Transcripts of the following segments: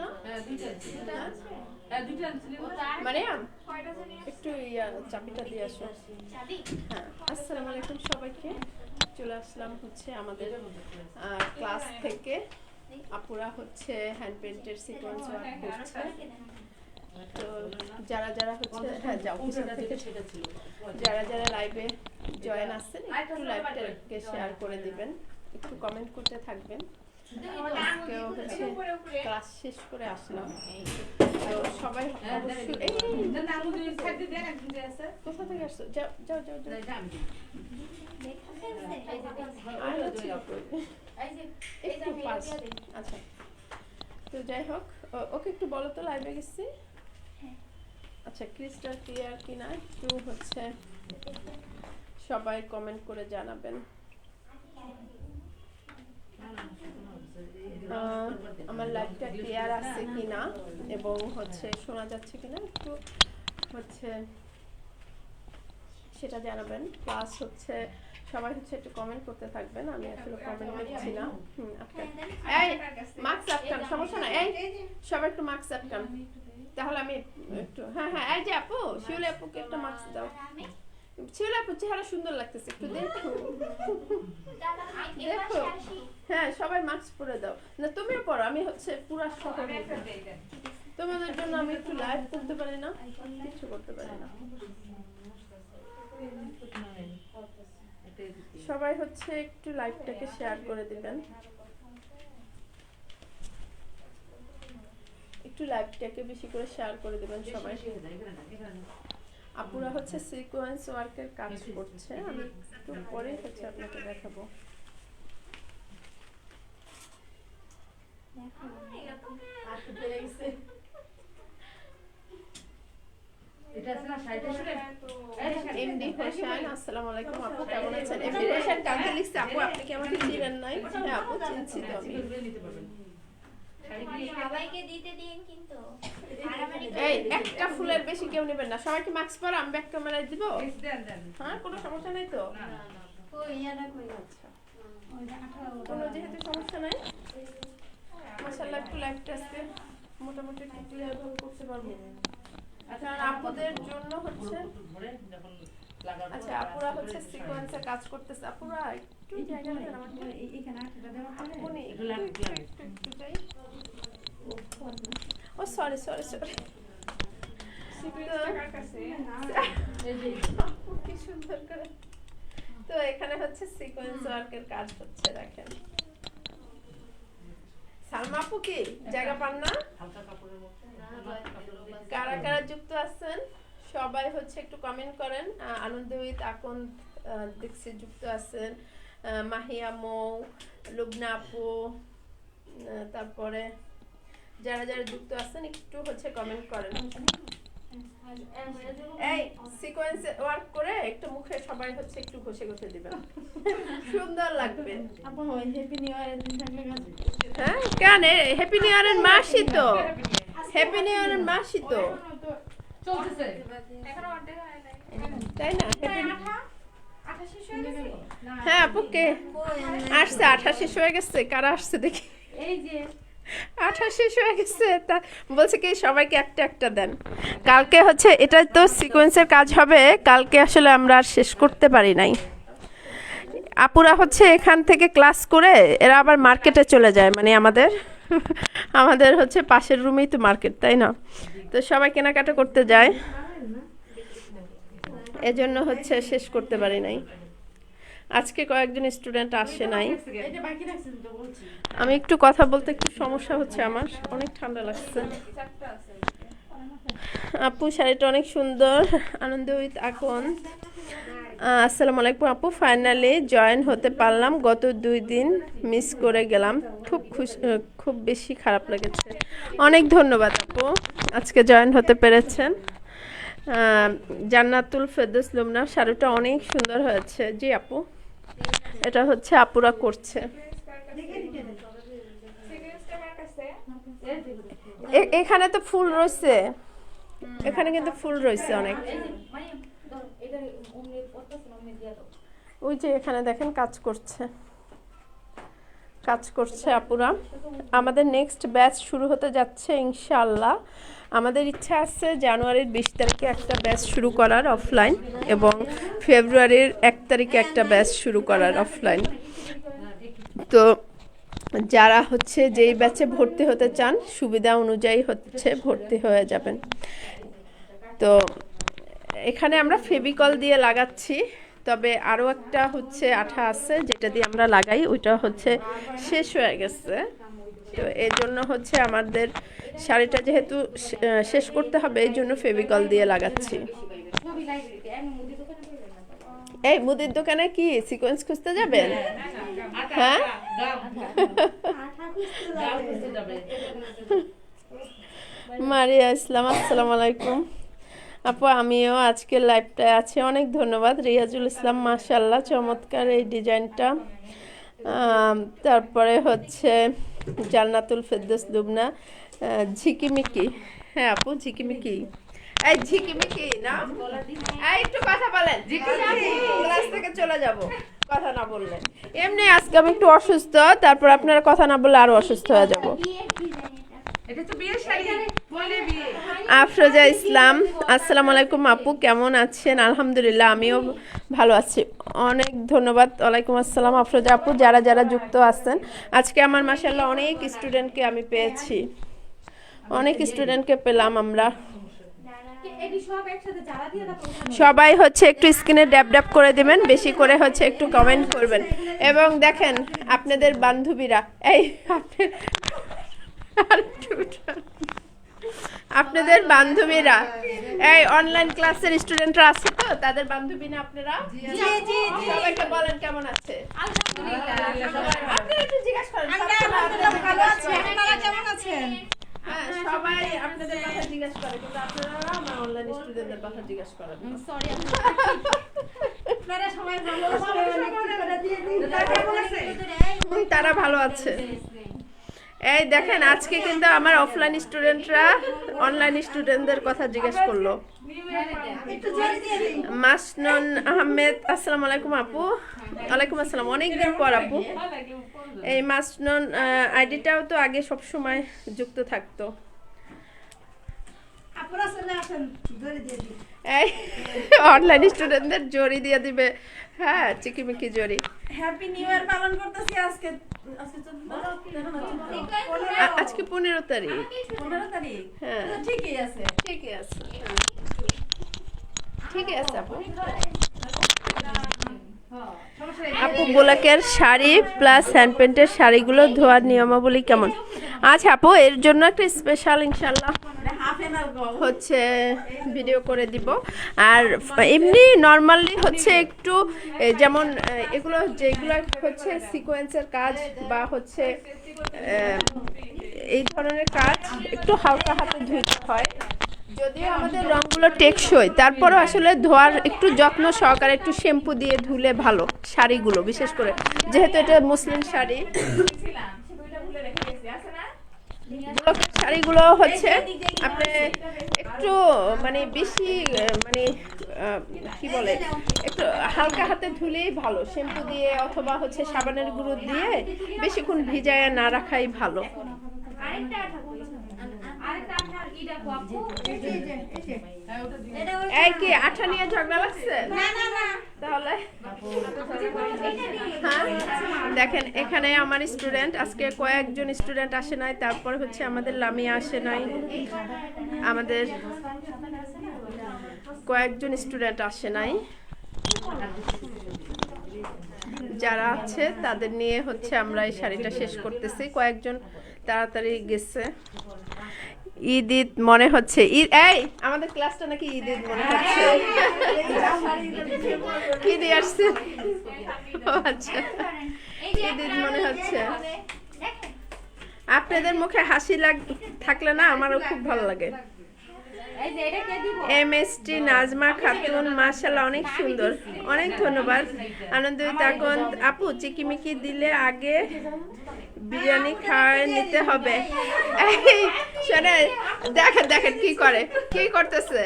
না? হ্যাঁ দুইটা হ্যাঁ দুইটা আনছিলি একটু ইয়া চাবিটা দিয়ে আসো। হ্যাঁ আসসালামু আলাইকুম সবাইকে। চলে আসলাম হচ্ছে আমাদের ক্লাস থেকে। আপুরা হচ্ছে হ্যান্ড পেন্টের সিকোয়েন্স ওয়ার্ক করছে। তো যারা যারা হচ্ছে হ্যাঁ যাও যারা যারা লাইভে জয়েন আসছেন একটু লাইভটাকে শেয়ার করে দিবেন। একটু কমেন্ট করতে থাকবেন। আজকেও হচ্ছে ক্লাস শেষ করে আসলাম। তো সবাই। কোথা থেকে আসছো? যাও যাও যাও আচ্ছা। তো যাই হোক ওকে একটু বলো তো লাইভে গেছি? আচ্ছা ক্রিস্টাল ক্লিয়ার কিনা? একটু হচ্ছে সবাই কমেন্ট করে জানাবেন। আমার লাইভটা ক্লিয়ার আছে কিনা এবং হচ্ছে শোনা যাচ্ছে কিনা একটু হচ্ছে সেটা জানাবেন। প্লাস হচ্ছে সবাই হচ্ছে একটু কমেন্ট করতে থাকবেন। আমি আসলে কমেন্ট দেখছি না। আটকান এই মাস্ক আটকান সমস্যা না এই, সবাই একটু মাস্ক আটকান তাহলে আমি একটু হ্যাঁ হ্যাঁ এই যে আপু, শিউলি আপুকে একটা মাস্ক দাও। আপু চেহারা সুন্দর লাগতেছে একটু দেখো। দেখো। হ্যাঁ সবাই মাস্ক পরে দাও। না তুমিও পরো আমি হচ্ছে পুরা শহর। তোমাদের জন্য আমি একটু লাইভ করতে পারি না? কিছু করতে পারি না। সবাই হচ্ছে একটু লাইভটাকে শেয়ার করে দিবেন। একটু লাইভটাকে বেশি করে শেয়ার করে দিবেন সবাই। আপুরা হচ্ছে সিকোয়েন্স ওয়ার্কের কাজ করছে আমি একটু পরে হচ্ছে আপনাকে দেখাবো। এমডি হোসেন আসসালামু আলাইকুম আপু কেমন আছেন? এমডি হোসেন কাকে লিখছে আপু আপনি কি আমাকে চিনেন নাই? হ্যাঁ আপু চিনছি তো আমি। এগুলো নিতে পারবেন। সবাইকে দিতে দিন কিন্তু মারামারি এই একটা ফুলের বেশি কেউ নেবেন না। সবাই কি মাস্ক পরো? আমি ব্যাক ক্যামেরায় দিব। হ্যাঁ কোনো সমস্যা নাই তো? আচ্ছা কোনো যেহেতু সমস্যা নাই। মাশাআল্লাহ একটু লাইভটা আজকে। মোটামুটি একটু ক্লিয়ার ভাবে করতে পারব। আচ্ছা, কারণ আপুদের জন্য হচ্ছে ধরে যখন লাগাবো, আচ্ছা আপুরা হচ্ছে সিকোয়েন্সে কাজ করতেছে। আপুরা একটু জায়গা আমাকে আপনি একটু একটু একটু একটু যাই ও সরি সুন্দর করে তো এখানে হচ্ছে সিকোয়েন্স ওয়ার্কের কাজ হচ্ছে, দেখেন। সালমা আপু কি? জায়গা পান না। কারা কারা যুক্ত আছেন? সবাই হচ্ছে একটু কমেন্ট করেন। আনন্দ উইথ আকন দেখছি যুক্ত আছেন। মাহিয়া মৌ, লুবনা আপু তারপরে যারা যারা যুক্ত আছেন একটু হচ্ছে কমেন্ট করেন। এই সিকোয়েন্স ওয়ার্ক করে একটু মুখে সবাই হচ্ছে একটু ঘষে ঘষে দিবেন। সুন্দর লাগবে। হ্যাঁ কেন? হ্যাপি নিউ ইয়ারের মাসই তো। হ্যাপি নিউ ইয়ারের মাসই তো। চলতেছে। তাই না? হ্যাঁ আপু কে? আসছে আঠা শেষ হয়ে গেছে। কারা আসছে দেখি? আঠা শেষ হয়ে গেছে, তা বলছে কি, সবাইকে একটা একটা দেন। কালকে হচ্ছে, এটা তো সিকোয়েন্সের কাজ হবে, কালকে আসলে আমরা আর শেষ করতে পারি নাই। আপুরা হচ্ছে এখান থেকে ক্লাস করে, এরা আবার মার্কেটে চলে যায় মানে আমাদের আমাদের হচ্ছে পাশের রুমেই তো মার্কেট তাই না? তো সবাই কেনাকাটা করতে যায়। এজন্য হচ্ছে শেষ করতে পারি নাই। আজকে কয়েকজন স্টুডেন্ট আসে নাই। আমি একটু কথা বলতে একটু সমস্যা হচ্ছে আমার। অনেক ঠান্ডা লাগছে। আপু শাড়িটা অনেক সুন্দর। আনন্দ উইথ আকন। আসসালামু আলাইকুম আপু। ফাইনালি জয়েন হতে পারলাম। গত দুই দিন মিস করে গেলাম। খুব খুশি খুব বেশি খারাপ লেগেছে। অনেক ধন্যবাদ আপু। আজকে জয়েন হতে পেরেছেন। জান্নাতুল ফেরদৌস লুমনা শাড়িটা অনেক সুন্দর হয়েছে। জি আপু। এটা হচ্ছে আপুরা করছে। এখানে তো ফুল রয়েছে। এখানে কিন্তু ফুল রয়েছে অনেক। ওই যে এখানে দেখেন কাজ করছে। কাজ করছে আপুরা। আমাদের নেক্সট ব্যাচ শুরু হতে যাচ্ছে ইনশাআল্লাহ। আমাদের ইচ্ছা আছে জানুয়ারির বিশ তারিখে একটা ব্যাচ শুরু করার অফলাইন এবং ফেব্রুয়ারির এক তারিখে একটা ব্যাচ শুরু করার অফলাইন তো যারা হচ্ছে যেই ব্যাচে ভর্তি হতে চান, সুবিধা অনুযায়ী হচ্ছে ভর্তি হয়ে যাবেন। তো এখানে আমরা ফেভিকল দিয়ে লাগাচ্ছি। তবে আরও একটা হচ্ছে আঠা আছে, যেটা দিয়ে আমরা লাগাই, ওইটা হচ্ছে শেষ হয়ে গেছে। তো এই জন্য হচ্ছে আমাদের শাড়িটা যেহেতু শেষ করতে হবে, এই জন্য ফেভিকল দিয়ে লাগাচ্ছি। এই মুদির দোকানে কি সিকোয়েন্স খুঁজতে যাবেন? হ্যাঁ? মারিয়া ইসলাম, আসসালামু আলাইকুম। আপু আমিও আজকের লাইভটায় আছি। অনেক ধন্যবাদ। রিয়াজুল ইসলাম মাশাল্লাহ চমৎকার এই ডিজাইনটা তারপরে হচ্ছে জান্নাতুল ফেরদৌস দুবনা। ঝিকিমিকি। হ্যাঁ আপু ঝিকিমিকি। এই ঝিকিমিকি না? এই একটু কথা বলেন। ক্লাস থেকে চলে যাব। কথা না বললে। এমনি আজকে আমি একটু অসুস্থ তারপর আপনারা কথা না বললে আরও অসুস্থ হয়ে যাব। এটা তো বিয়ের শাড়ি। আফরোজা ইসলাম, আসসালামু আলাইকুম আপু, কেমন আছেন? আলহামদুলিল্লাহ, আমিও ভালো আছি। অনেক ধন্যবাদ, ওয়ালাইকুম আসসালাম আফরোজা আপু, যারা যারা যুক্ত আছেন। আজকে আমার মাসাল্লাহ অনেক স্টুডেন্টকে আমি পেয়েছি। অনেক স্টুডেন্টকে পেলাম আমরা। সবাই হচ্ছে একটু স্ক্রিনে ড্যাব ড্যাব করে দিবেন, বেশি করে হচ্ছে একটু কমেন্ট করবেন। এবং দেখেন, আপনাদের বান্ধবীরা, এই আপনাদের বান্ধবীরা। এই অনলাইন ক্লাসের স্টুডেন্টরা আছে তো? তাদের বান্ধবী না আপনারা? সবাইকে বলেন কেমন আছে? আছেন? হ্যাঁ, সবাই আপনাদের কথা জিজ্ঞাসা করে কিন্তু আপনারা আমার অনলাইন স্টুডেন্টদের কথা জিজ্ঞাসা করেন না। আপনারা সবাই ভালো তারা ভালো আছে। এই দেখেন, আজকে কিন্তু আমার অফলাইন স্টুডেন্টরা অনলাইন স্টুডেন্টদের কথা জিজ্ঞেস করল। মাসনন আহমেদ, আসসালামু আলাইকুম আপু। ওয়ালাইকুম আসসালাম, অনেকদিন পর আপু। এই মাসনন আইডিটাও তো আগে সব সময় যুক্ত থাকতো। আপনারা চলে ধরে দিয়ে এই অনলাইন স্টুডেন্টদের জরি দিয়ে দিবে। হ্যাঁ চিকিমিকি জরি হ্যাপি নিউ ইয়ার পালন করতেছি আজকে আজকে আজকে পনেরো তারিখ। পনেরো তারিখ। হ্যাঁ। ঠিকই আছে। ঠিকই আছে। হ্যাঁ। ঠিকই আছে আপু। আপু বোলাকের শাড়ি প্লাস হ্যান্ড পেন্টের শাড়িগুলো ধোয়ার নিয়মাবলী কেমন? আচ্ছা আপু, এর জন্য একটা স্পেশাল ইনশাল্লাহ হচ্ছে ভিডিও করে দিব। আর এমনি নর্মালি হচ্ছে একটু যেমন এগুলো যেগুলো হচ্ছে সিকোয়েন্সের কাজ বা হচ্ছে এই ধরনের কাজ একটু হালকা হাতে ধুইতে হয়। যদিও আমাদের রঙগুলো টেকসই তারপরও আসলে ধোয়ার একটু যত্ন সহকারে একটু শ্যাম্পু দিয়ে ধুলে ভালো শাড়িগুলো বিশেষ করে যেহেতু এটা মুসলিম শাড়ি। শাড়িগুলো হচ্ছে আপনি একটু মানে বেশি মানে কি বলে একটু হালকা হাতে ধুলেই ভালো শ্যাম্পু দিয়ে অথবা হচ্ছে সাবানের গুঁড়ো দিয়ে বেশিক্ষণ ভিজায় না রাখাই ভালো। এই কি আঠা নিয়ে ঝগড়া লাগছে? না না না। তাহলে? এটা দিয়ে হ্যাঁ। দেখেন এখানে আমার স্টুডেন্ট আজকে কয়েকজন স্টুডেন্ট আসে নাই তারপরে হচ্ছে আমাদের লামিয়া আসে নাই। আমাদের কয়েকজন স্টুডেন্ট আসে নাই। যারা আছে তাদের নিয়ে হচ্ছে আমরা এই শাড়িটা শেষ করতেছি। কয়েকজন তাড়াতাড়ি গেছে। ঈদ মনে হচ্ছে ঈদ এই, আমাদের ক্লাসটা নাকি ঈদ ঈদ মনে হচ্ছে। কি দিয়ে আসছে? আচ্ছা। ঈদ ঈদ মনে হচ্ছে। আপনাদের মুখে হাসি লাগ, থাকলে না আমারও খুব ভালো লাগে। M S T Nazma Khatun মাশাল্লাহ অনেক সুন্দর। অনেক ধন্যবাদ। আনন্দ থাকুন। আপু, চিকিমিকি দিলে আগে বিরিয়ানি খাওয়ায় নিতে হবে। এই দেখেন দেখেন কি করে, কি করতেছে?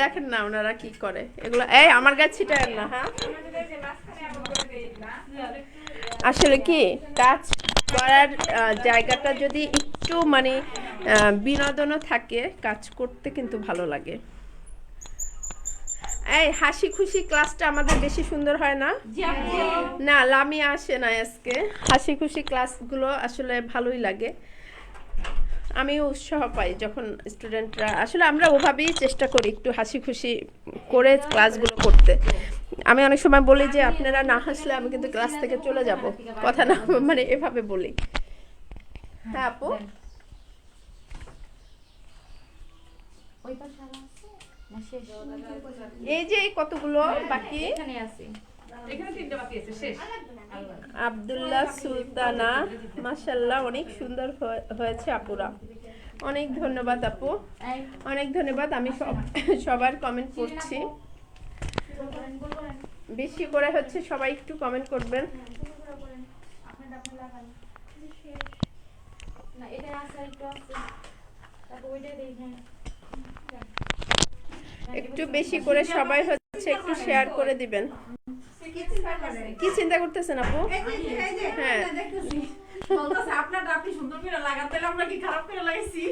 দেখেন না ওনারা কি করে। এগুলো, এই, আমার গাছ ছিটায় না হ্যাঁ? আসলে কি, কাজ করার জায়গাটা যদি একটু মানে বিনোদনও থাকে, কাজ করতে কিন্তু ভালো লাগে। এই হাসি খুশি ক্লাসটা আমাদের বেশি সুন্দর হয় না? না লামিয়া আসে না আজকে। হাসি খুশি ক্লাসগুলো আসলে ভালোই লাগে। আমি উৎসাহ পাই যখন স্টুডেন্টরা আসলে আমরা ওভাবেই চেষ্টা করি একটু হাসি খুশি করে ক্লাসগুলো করতে। আমি অনেক সময় বলি যে আপনারা না হাসলে আমি কিন্তু ক্লাস থেকে চলে যাব। কথা না মানে এভাবে বলি। হ্যাঁ আপু? ওই এই যে এই কতগুলো বাকি এখানে আছে। এখানে তিনটে বাকি আছে শেষ আব্দুল্লাহ সুলতানা মাশাল্লাহ অনেক সুন্দর হয়ে- হয়েছে আপুরা অনেক ধন্যবাদ আপু অনেক ধন্যবাদ আমি সব সবার কমেন্ট করেন। বেশি করে হচ্ছে সবাই একটু কমেন্ট করবেন। না, এটা আছে, একটু আছে। তারপর ওইটা হ্যাঁ। একটু বেশি করে সবাই হচ্ছে একটু শেয়ার করে দিবেন কি চিন্তা করতেছেন আপু হ্যাঁ। এটা দেখতেছি। বলতেছে, আপনারটা আপনি সুন্দর করে লাগান, আমরা কি খারাপ করে লাগাইছি?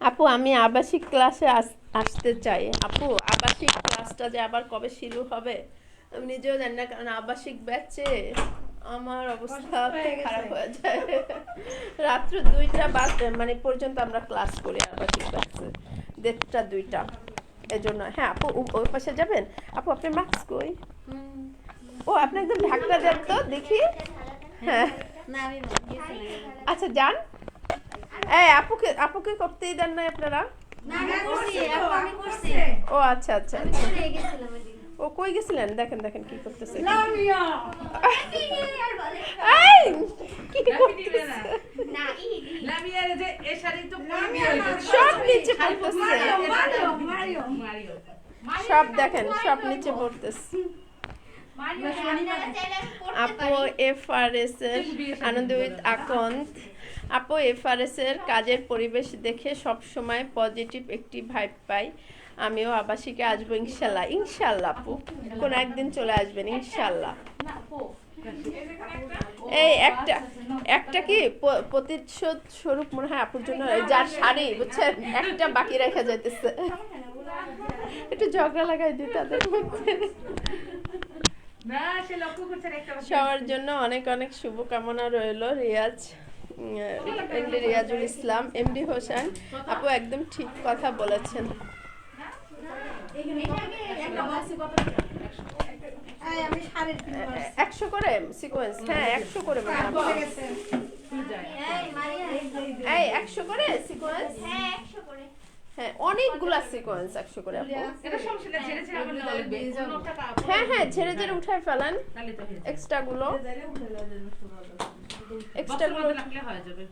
আপু আমি আবাসিক ক্লাসে আস- আসতে চাই আপু আবাসিক ক্লাসটা যে আবার কবে শুরু হবে আমি নিজেও জানি না কারণ আবাসিক ব্যাচে আমার অবস্থা খারাপ হয়ে যায়। রাত্র দুইটা বাদ মানে পর্যন্ত আমরা ক্লাস করি আবাসিক ব্যাচে দেড়টা দুইটা। এজন্য হ্যাঁ আপু ওই পাশে যাবেন? আপু আপনি মাস্ক কই? ও আপনি একদম ঢাকটা দেন তো দেখি। হ্যাঁ। আচ্ছা যান। এই আপুকে আপুকে করতেই দেন না আপনারা? না, আমি করছি, আপু, আমি করছি। ও আচ্ছা আচ্ছা। ও কই গেছিলেন? দেখেন দেখেন কি করতেছে। সব নিচে পড়তেছে। Mario, Mario, Mario. মারিও সব দেখেন সব নিচে পড়তেছে। আপু পারি। এফ আর এস এর আনন্দ উইথ আকন্ত আপু এফ আর এস এর কাজের পরিবেশ দেখে সব সময় পজিটিভ একটি ভাইব পাই। আমিও আবাসিকে আসব ইনশাল্লাহ। ইনশাল্লাহ আপু, কোন একদিন চলে আসবেন, ইনশাল্লাহ। এই একটা একটা কি প্রতিশোধ স্বরূপ মনে হয় আপুর জন্য? যার শাড়ি, বুঝছেন? একটা বাকি রেখে যাইতেছে। একটু ঝগড়া লাগাই দিই তাদের সবার জন্য অনেক অনেক শুভকামনা রইল রিয়াজ এমডি রিয়াজুল ইসলাম, এমডি হোসেন। আপু একদম ঠিক কথা বলেছেন একটা বক্সে কত টাকা? এই, আমি শাড়ির পিন মারছি। একশো করে সিকোয়েন্স হ্যাঁ একশো করে হয় এই, একশো করে সিকোয়েন্স হ্যাঁ, হ্যাঁ অনেকগুলা সিকোয়েন্স একশো করে হ্যাঁ হ্যাঁ ঝেড়ে ঝেড়ে উঠায় ফেলেন। হয়ে এক্সট্রা গুলো এক্সট্রা গুলো হয়ে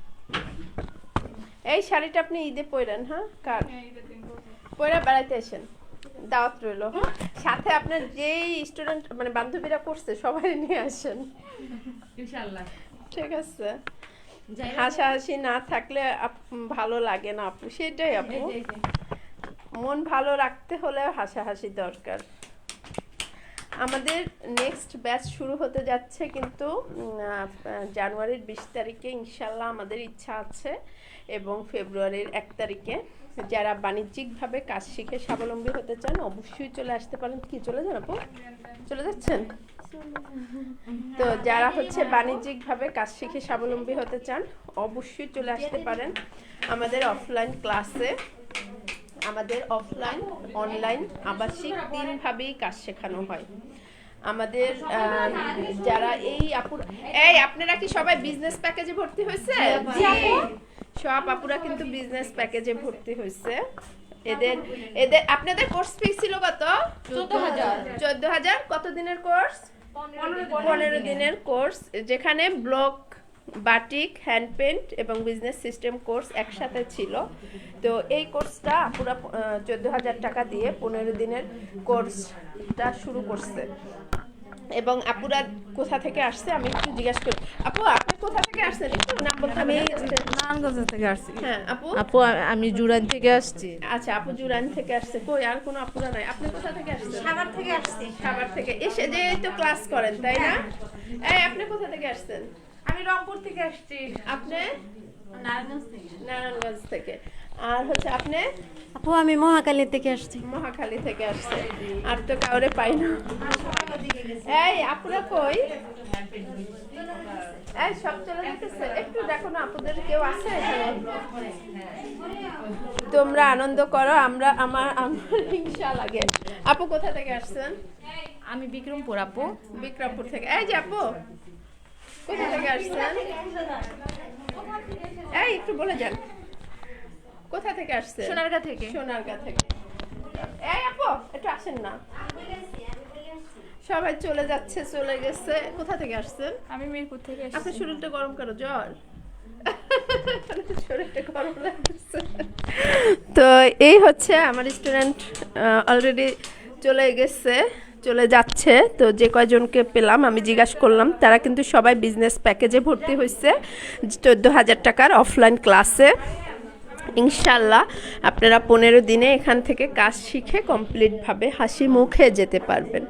এই শাড়িটা আপনি ঈদে পরেন হ্যাঁ? কার? পরে বেড়াইতে আসেন। দাওয়াত রইল। সাথে আপনার যেই স্টুডেন্ট মানে বান্ধবীরা করছে সবাই নিয়ে আসেন। ইনশাআল্লাহ। ঠিক আছে। হাসাহাসি না থাকলে ভালো লাগে না আপু সেটাই আপু। মন ভালো রাখতে হলে হাসাহাসি দরকার। আমাদের নেক্সট ব্যাচ শুরু হতে যাচ্ছে কিন্তু জানুয়ারির বিশ তারিখে ইনশাল্লাহ আমাদের ইচ্ছা আছে এবং ফেব্রুয়ারির এক তারিখে। যারা বাণিজ্যিকভাবে কাজ শিখে স্বাবলম্বী হতে চান, অবশ্যই চলে আসতে পারেন। কি, চলে যান আপু? চলে যাচ্ছেন? তো যারা হচ্ছে বাণিজ্যিকভাবে কাজ শিখে স্বাবলম্বী হতে চান, অবশ্যই চলে আসতে পারেন আমাদের অফলাইন ক্লাসে আমাদের অফলাইন অনলাইন আবাসিক তিনভাবেই কাজ শেখানো হয়। আমাদের যারা এই এই, আপনারা কি সবাই বিজনেস প্যাকেজে ভর্তি হয়েছে সব আপুরা কিন্তু বিজনেস প্যাকেজে ভর্তি হয়েছে এদের এদের আপনাদের কোর্স ফি ছিল কত? চোদ্দ হাজার। চোদ্দ হাজার। কত দিনের কোর্স পনেরো দিনের কোর্স যেখানে ব্লক বাটিক হ্যান্ড পেন্ট এবং বিজনেস সিস্টেম কোর্স একসাথে ছিল। তো এই কোর্সটা পুরো চোদ্দ হাজার টাকা দিয়ে পনেরো দিনের কোর্সটা শুরু করছে। এবং আপুরা কোথা থেকে আসছে আমি একটু জিজ্ঞাসা করি। আপু আপনি কোথা থেকে আসছেন? একটু নাম বলতে আমি নারায়ণগঞ্জ থেকে আসছি। হ্যাঁ আপু? আপু আমি জুরান থেকে আসছি। আচ্ছা আপু জুরান থেকে আসছে। কই আর কোনো আপুরা নাই? আপনি কোথা থেকে আসছেন? সাভার থেকে আসছি। খাবার থেকে। এসে যে তো ক্লাস করেন তাই না? এই আপনি কোথা থেকে আসছেন? আমি রংপুর থেকে আসছি। আপনি? নারায়ণগঞ্জ থেকে। নারায়ণগঞ্জ থেকে। আর হচ্ছে আপনি? আপু আমি মহাকালী থেকে আসছি। মহাখালী থেকে আসছি। আর তো কাউরে পাই না। এই আপুরা কই? এই সব চলে যেতেছে একটু দেখো না আপুদের কেউ আছে এখানে? তোমরা আনন্দ করো আমরা আমার আমার হিংসা লাগে। আপু কোথা থেকে আসছেন? আমি বিক্রমপুর আপু। বিক্রমপুর থেকে। এই যে আপু কোথা থেকে আসছেন? এই একটু বলে যান। কোথা থেকে আসছেন? সোনারগাঁ থেকে। সোনারগাঁ থেকে। এই আপু একটু আসেন না। সবাই চলে যাচ্ছে চলে গেছে। কোথা থেকে আসছেন? আমি মিরপুর থেকে আপনার শরীরটা গরম করো জ্বর। তো এই হচ্ছে আমার স্টুডেন্ট অলরেডি চলে গেছে চলে যাচ্ছে। তো যে কয়জনকে পেলাম আমি জিজ্ঞাসা করলাম। তারা কিন্তু সবাই বিজনেস প্যাকেজে ভর্তি হয়েছে চোদ্দ হাজার টাকার অফলাইন ক্লাসে ইনশাল্লাহ আপনারা পনেরো দিনে এখান থেকে কাজ শিখে কমপ্লিটভাবে হাসি মুখে যেতে পারবেন।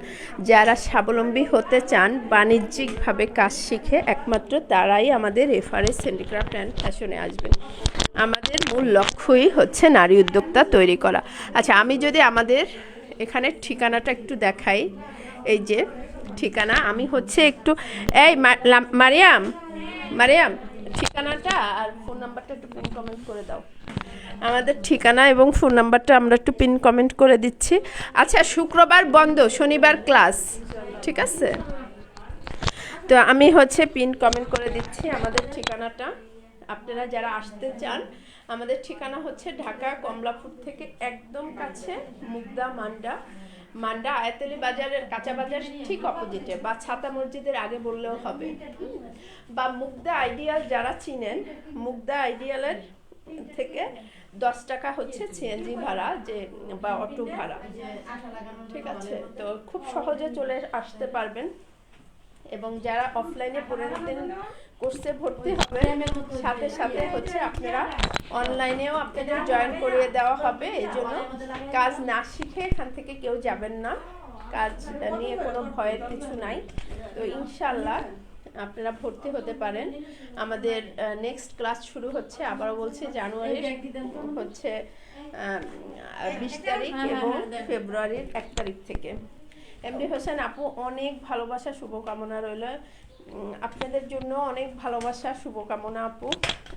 যারা স্বাবলম্বী হতে চান, বাণিজ্যিকভাবে কাজ শিখে একমাত্র তারাই আমাদের এফআরএস হ্যান্ডিক্রাফট অ্যান্ড ফ্যাশনে আসবেন। আমাদের মূল লক্ষ্যই হচ্ছে নারী উদ্যোক্তা তৈরি করা। আচ্ছা আমি যদি আমাদের এখানের ঠিকানাটা একটু দেখাই। এই যে ঠিকানা, আমি হচ্ছে একটু, এই মারিয়াম মারিয়াম, ঠিকানাটা আর ফোন নাম্বারটা একটু কমেন্ট করে দাও। আমাদের ঠিকানা এবং ফোন নাম্বারটা আমরা একটু পিন কমেন্ট করে দিচ্ছি। আচ্ছা শুক্রবার বন্ধ, শনিবার ক্লাস, ঠিক আছে? তো আমি হচ্ছে পিন কমেন্ট করে দিচ্ছি আমাদের ঠিকানাটা। আপনারা যারা আসতে চান, আমাদের ঠিকানা হচ্ছে ঢাকা কমলাপুর থেকে একদম কাছে মুগদা মান্ডা। মান্ডা আয়াতলি বাজারের কাঁচা বাজার ঠিক অপোজিটে, বা ছাতা মসজিদের আগে বললেও হবে। বা মুগদা আইডিয়াল যারা চিনেন, মুগদা আইডিয়ালের থেকে দশ টাকা হচ্ছে সিএনজি ভাড়া যে বা অটো ভাড়া। ঠিক আছে তো খুব সহজে চলে আসতে পারবেন। এবং যারা অফলাইনে পনেরো দিন কোর্সে ভর্তি হবে সাথে সাথে হচ্ছে আপনারা অনলাইনেও আপনাদের জয়েন করিয়ে দেওয়া হবে এই জন্য কাজ না শিখে এখান থেকে কেউ যাবেন না। কাজ নিয়ে কোনো ভয়ের কিছু নাই। তো ইনশাল্লাহ আপনারা ভর্তি হতে পারেন। আমাদের নেক্সট ক্লাস শুরু হচ্ছে আবারও বলছি জানুয়ারির হচ্ছে বিশ তারিখ এবং ফেব্রুয়ারির এক তারিখ থেকে। এমডি হোসেন আপু অনেক ভালোবাসা শুভকামনা রইল। আপনাদের জন্য অনেক ভালোবাসা শুভকামনা আপু।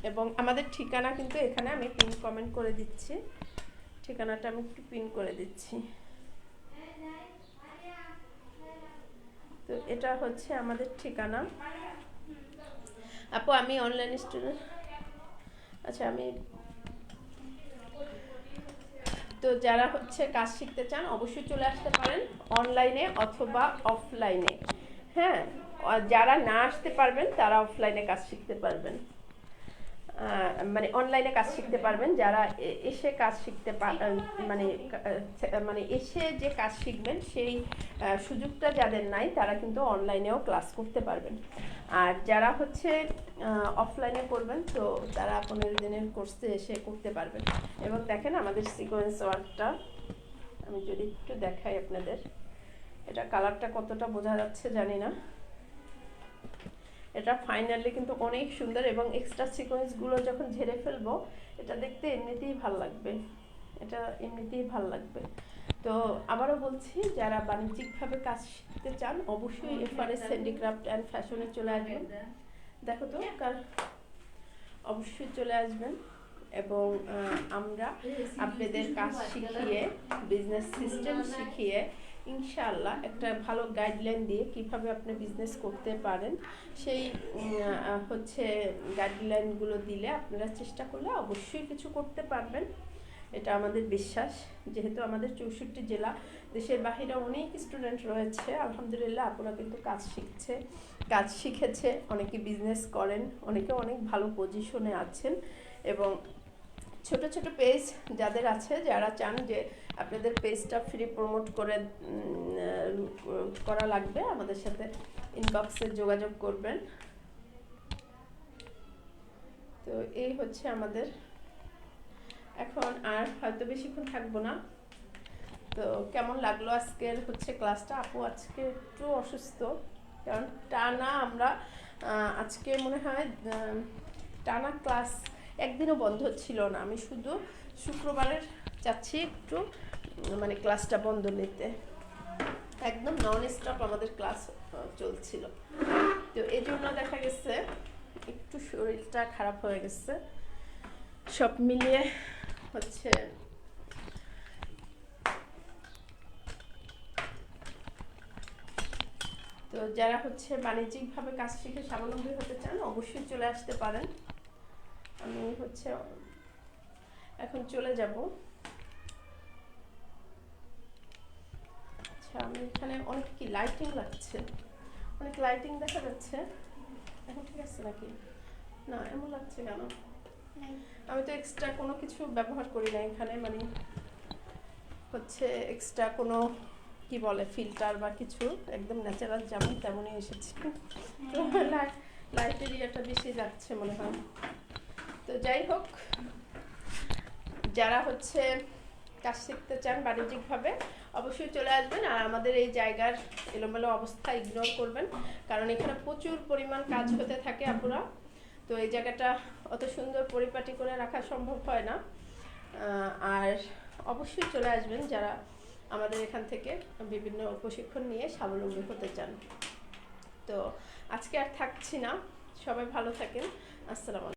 এবং আমাদের ঠিকানা কিন্তু এখানে আমি পিন কমেন্ট করে দিচ্ছি। ঠিকানাটা আমি একটু পিন করে দিচ্ছি। তো এটা হচ্ছে আমাদের ঠিকানা। আপু, আমি অনলাইন স্টুডেন্ট আচ্ছা আমি তো যারা হচ্ছে কাজ শিখতে চান, অবশ্যই চলে আসতে পারেন অনলাইনে অথবা অফলাইনে হ্যাঁ যারা না আসতে পারবেন, তারা অফলাইনে কাজ শিখতে পারবেন। মানে অনলাইনে কাজ শিখতে পারবেন। যারা এসে কাজ শিখতে মানে মানে এসে যে কাজ শিখবেন, সেই সুযোগটা যাদের নাই, তারা কিন্তু অনলাইনেও ক্লাস করতে পারবেন। আর যারা হচ্ছে অফলাইনে করবেন তো তারা পনেরো দিনের কোর্সে এসে করতে পারবেন। এবং দেখেন আমাদের সিকোয়েন্স ওয়ার্কটা আমি যদি একটু দেখাই আপনাদের। এটা কালারটা কতটা বোঝা যাচ্ছে জানি না। এটা ফাইনালি কিন্তু অনেক সুন্দর এবং এক্সট্রা সিকোয়েন্সগুলো যখন ঝেড়ে ফেলব এটা দেখতে এমনিতেই ভালো লাগবে। এটা এমনিতেই ভালো লাগবে। তো আবারও বলছি যারা বাণিজ্যিকভাবে কাজ শিখতে চান অবশ্যই এফআরএস হ্যান্ডিক্রাফট অ্যান্ড ফ্যাশনে চলে আসবেন। দেখো তো কার অবশ্যই চলে আসবেন এবং আমরা আপনাদের কাজ শিখিয়ে বিজনেস সিস্টেম শিখিয়ে ইনশাআল্লাহ একটা ভালো গাইডলাইন দিয়ে কীভাবে আপনি বিজনেস করতে পারেন, সেই হচ্ছে গাইডলাইনগুলো দিলে আপনারা চেষ্টা করলে অবশ্যই কিছু করতে পারবেন। এটা আমাদের বিশ্বাস, যেহেতু আমাদের চৌষট্টি জেলা, দেশের বাহিরে অনেক স্টুডেন্ট রয়েছে, আলহামদুলিল্লাহ আপনারা কিন্তু কাজ শিখছে, কাজ শিখেছে, অনেকে বিজনেস করেন, অনেকে অনেক ভালো পজিশনে আছেন এবং ছোট ছোট পেজ যাদের আছে, যারা চান যে আপনাদের পেজটা ফ্রি প্রমোট করে করা লাগবে, আমাদের সাথে ইনবক্সে যোগাযোগ করবেন। তো এই হচ্ছে আমাদের। এখন আর হয়তো বেশিক্ষণ থাকব না। তো কেমন লাগল আজকের হচ্ছে ক্লাসটা আপু আজকে একটু অসুস্থ। কারণ টানা আমরা আজকে মনে হয় টানা ক্লাস একদিনও বন্ধ ছিল না। আমি শুধু শুক্রবারের চাচ্ছি একটু মানে ক্লাসটা বন্ধ নিতে। একদম নন স্টপ আমাদের ক্লাস চলছিল। তো এই জন্য দেখা গেছে, একটু শরীরটা খারাপ হয়ে গেছে। সব মিলিয়ে হচ্ছে তো যারা হচ্ছে বাণিজ্যিকভাবে কাজ শিখে স্বাবলম্বী হতে চান, অবশ্যই চলে আসতে পারেন। আমি হচ্ছে এখন চলে যাব। আচ্ছা আমি এখানে অনেক কি লাইটিং লাগছে। অনেক লাইটিং দেখা যাচ্ছে। এখন ঠিক আছে নাকি? না এমন লাগছে কেন? আমি তো এক্সট্রা কোনো কিছু ব্যবহার করি না এখানে মানে হচ্ছে এক্সট্রা কোনো কি বলে ফিল্টার বা কিছু একদম ন্যাচারাল যেমন তেমনই এসেছে। তো লাইট লাইটের ইয়েটা বেশি যাচ্ছে মনে হয়। তো যাই হোক, যারা হচ্ছে কাজ শিখতে চান বাণিজ্যিকভাবে, অবশ্যই চলে আসবেন আর আমাদের এই জায়গার এলোমেলো অবস্থা ইগনোর করবেন, কারণ এখানে প্রচুর পরিমাণ কাজ হতে থাকে আপুরা। তো এই জায়গাটা অত সুন্দর পরিপাটি করে রাখা সম্ভব হয় না। আর অবশ্যই চলে আসবেন যারা আমাদের এখান থেকে বিভিন্ন প্রশিক্ষণ নিয়ে স্বাবলম্বী হতে চান। তো আজকে আর থাকছি না। সবাই ভালো থাকেন। আসসালামু